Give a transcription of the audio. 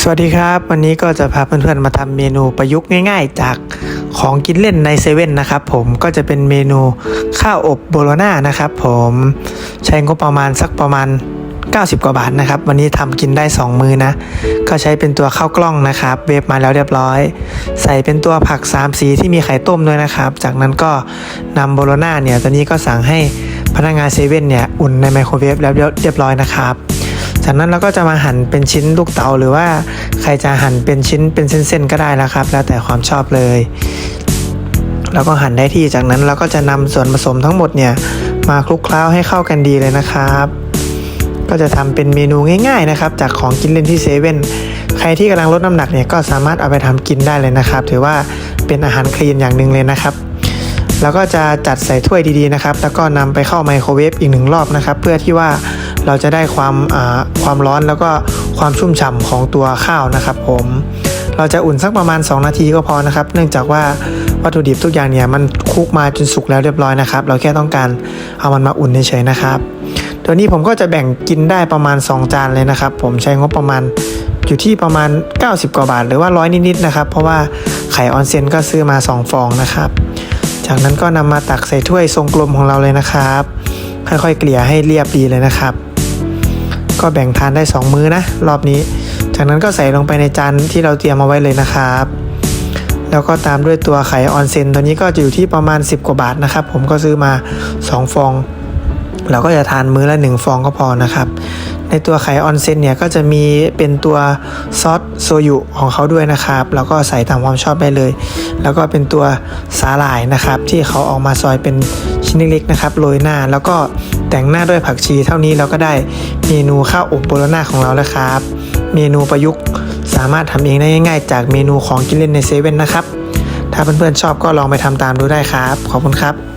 สวัสดีครับ วันนี้ก็จะพาเพื่อนๆมาทำเมนูประยุกต์ง่าย ๆ จากของกินเล่นในเซเว่นนะครับผมก็จะเป็นเมนูข้าวอบโบโลนานะครับผมใช้งบประมาณสักประมาณ 90 กว่าบาทนะครับ วันนี้ทำกินได้ 2 มือนะ ก็ใช้เป็นตัวข้าวกล้องนะครับ เวฟมาแล้วเรียบร้อย ใส่เป็นตัวผัก 3 สีที่มีไข่ต้มด้วยนะครับ จากนั้นก็นำโบโลนาเนี่ยตอนนี้ก็สั่งให้พนักงานเซเว่นเนี่ยอุ่นในไมโครเวฟแล้วเรียบร้อยนะครับ จากนั้นเราก็จะมาหั่นเป็นชิ้นลูกเต๋าหรือว่าใครจะหั่นเป็นชิ้นเป็นเส้นๆก็ได้นะครับ แล้วแต่ความชอบเลย แล้วก็หั่นได้ที่จากนั้นเราก็จะนำส่วนผสมทั้งหมดเนี่ยมาคลุกเคล้าให้เข้ากันดีเลยนะครับก็จะทำเป็นเมนูง่าย ๆนะครับ จากของกินเล่นที่เซเว่นใครที่กำลังลดน้ำหนักเนี่ยก็สามารถเอาไปทำกินได้เลยนะครับ ถือว่าเป็นอาหารคลีนอย่างหนึ่งเลยนะครับ แล้วก็จะจัดใส่ถ้วยดีๆนะครับ แล้วก็นำไปเข้าไมโครเวฟอีกหนึ่งรอบนะครับ เพื่อที่ว่า เราจะได้ความความร้อนแล้วก็ความชุ่มฉ่ำของตัวข้าวนะครับผมเราจะอุ่นสักประมาณ 2 นาทีก็พอนะครับ เนื่องจากว่าวัตถุดิบทุกอย่างเนี่ยมันคลุกมาจนสุกแล้วเรียบร้อยนะครับ เราแค่ต้องการเอามันมาอุ่นเฉยๆนะครับตัวนี้ผมก็จะแบ่งกินได้ประมาณ 2 จานเลยนะครับ ผมใช้งบประมาณอยู่ที่ประมาณ 90 กว่าบาท หรือว่าร้อยนิดๆนะครับ เพราะว่าไข่ออนเซนก็ซื้อมา 2 ฟองนะครับ จากนั้นก็นำมาตักใส่ถ้วยทรงกลมของเราเลยนะครับ ค่อยๆ เกลี่ยให้เรียบดีเลยนะครับ ก็แบ่งทานได้ 2 มื้อนะ รอบนี้ จากนั้นก็ใส่ลงไปในจานที่เราเตรียมเอาไว้เลยนะครับ แล้วก็ตามด้วยตัวไข่ออนเซนตัวนี้ก็จะอยู่ที่ประมาณ 10 กว่าบาทนะครับ ผมก็ซื้อมา 2 ฟอง เราก็จะทานมื้อละ 1 ฟองก็พอนะครับ ในตัวไข่ออนเซนเนี่ยก็จะมีเป็นตัวซอสโซยุของเขาด้วยนะครับ แล้วก็ใส่ตามความชอบได้เลย แล้วก็เป็นตัวสาหร่ายนะครับ ที่เขาออกมาซอยเป็นชิ้นเล็กๆนะครับโรยหน้า แล้วก็แต่งหน้าด้วยผักชีเท่านี้เราก็ได้เมนูข้าวอบโบโลนาของเราแล้วครับ เมนูประยุกต์สามารถทำเองได้ง่ายๆ จากเมนูของกินเล่นในเซเว่นนะครับ ถ้าเพื่อนๆชอบก็ลองไปทำตามดูได้ครับ ขอบคุณครับ